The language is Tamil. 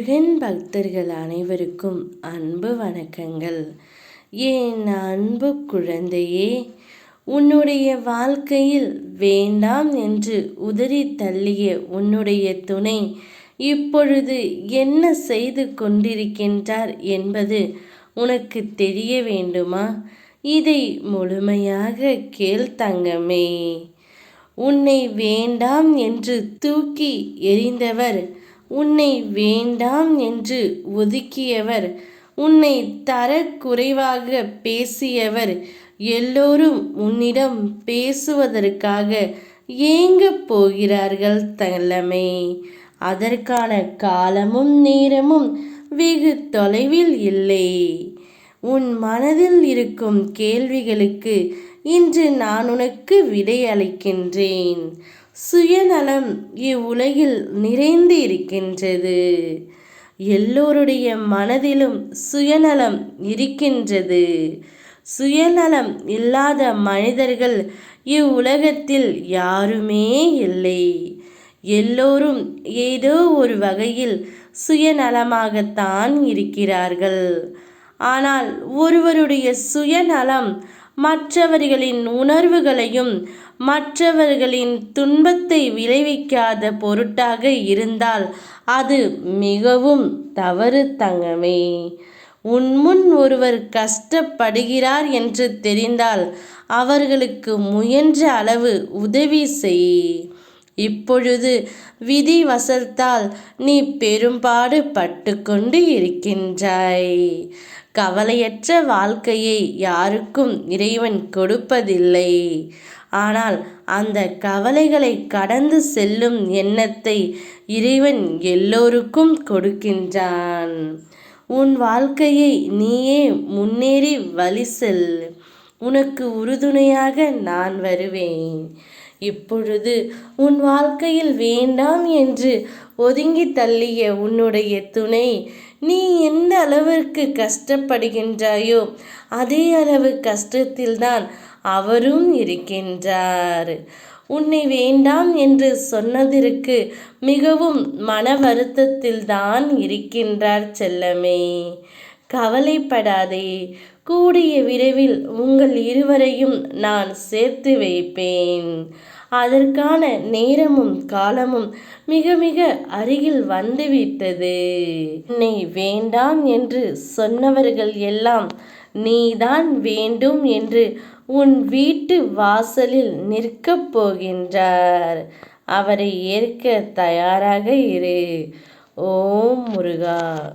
முருகன் பக்தர்கள் அனைவருக்கும் அன்பு வணக்கங்கள். என் அன்பு குழந்தையே உன்னுடைய வாழ்க்கையில் வேண்டாம் என்று உதறி தள்ளிய உன்னுடைய துணை இப்பொழுது என்ன செய்து கொண்டிருக்கின்றார் என்பது உனக்கு தெரிய வேண்டுமா? இதை முழுமையாக கேள் தங்கமே. உன்னை வேண்டாம் என்று தூக்கி எறிந்தவர் உன்னை வேண்டாம் என்று ஒதுக்கியவர் உன்னை தரக்குறைவாக பேசியவர் எல்லோரும் உன்னிடம் பேசுவதற்காக ஏங்க போகிறார்கள் தலைமை அதற்கான காலமும் நேரமும் வெகு தொலைவில் இல்லை. உன் மனதில் இருக்கும் கேள்விகளுக்கு இன்று நான் உனக்கு விடை அளிக்கின்றேன். சுயநலம் இவ்வுலகில் நிறைந்து இருக்கின்றது. எல்லோருடைய மனதிலும் சுயநலம் இருக்கின்றது. சுயநலம் இல்லாத மனிதர்கள் இவ்வுலகத்தில் யாருமே இல்லை. எல்லோரும் ஏதோ ஒரு வகையில் சுயநலமாகத்தான் இருக்கிறார்கள். ஆனால் ஒருவருடைய சுயநலம் மற்றவர்களின் உணர்வுகளையும் மற்றவர்களின் துன்பத்தை விளைவிக்காத பொருட்டாக இருந்தால் அது மிகவும் தவறு தங்கமே. உன் முன் ஒருவர் கஷ்டப்படுகிறார் என்று தெரிந்தால் அவர்களுக்கு முயன்ற அளவு உதவி செய். இப்பொழுது விதி வசத்தால் நீ பெரும்பாடு பட்டு கொண்டு இருக்கின்றாய். கவலையற்ற வாழ்க்கையை யாருக்கும் இறைவன் கொடுப்பதில்லை. ஆனால் அந்த கவலைகளை கடந்து செல்லும் எண்ணத்தை இறைவன் எல்லோருக்கும் கொடுக்கின்றான். உன் வாழ்க்கையை நீயே முன்னேறி வழி செல். உனக்கு உறுதுணையாக நான் வருவேன். இப்பொழுது உன் வாழ்க்கையில் வேண்டாம் என்று ஒதுங்கி தள்ளிய உன்னுடைய துணை நீ எந்த அளவிற்கு கஷ்டப்படுகின்றாயோ அதே அளவு கஷ்டத்தில்தான் அவரும் இருக்கின்றார். உன்னை வேண்டாம் என்று சொன்னதற்கு மிகவும் மன வருத்தத்தில் தான் இருக்கின்றார் செல்லமே. கவலைப்படாதே. கூடிய விரைவில் உங்கள் இருவரையும் நான் சேர்த்து வைப்பேன். அதற்கான நேரமும் காலமும் மிக மிக அருகில் வந்துவிட்டது. நீ வேண்டாம் என்று சொன்னவர்கள் எல்லாம் நீதான் வேண்டும் என்று உன் வீட்டு வாசலில் நிற்கப் போகின்றார். அவரை ஏற்க தயாராக இரு. ஓம் முருகா.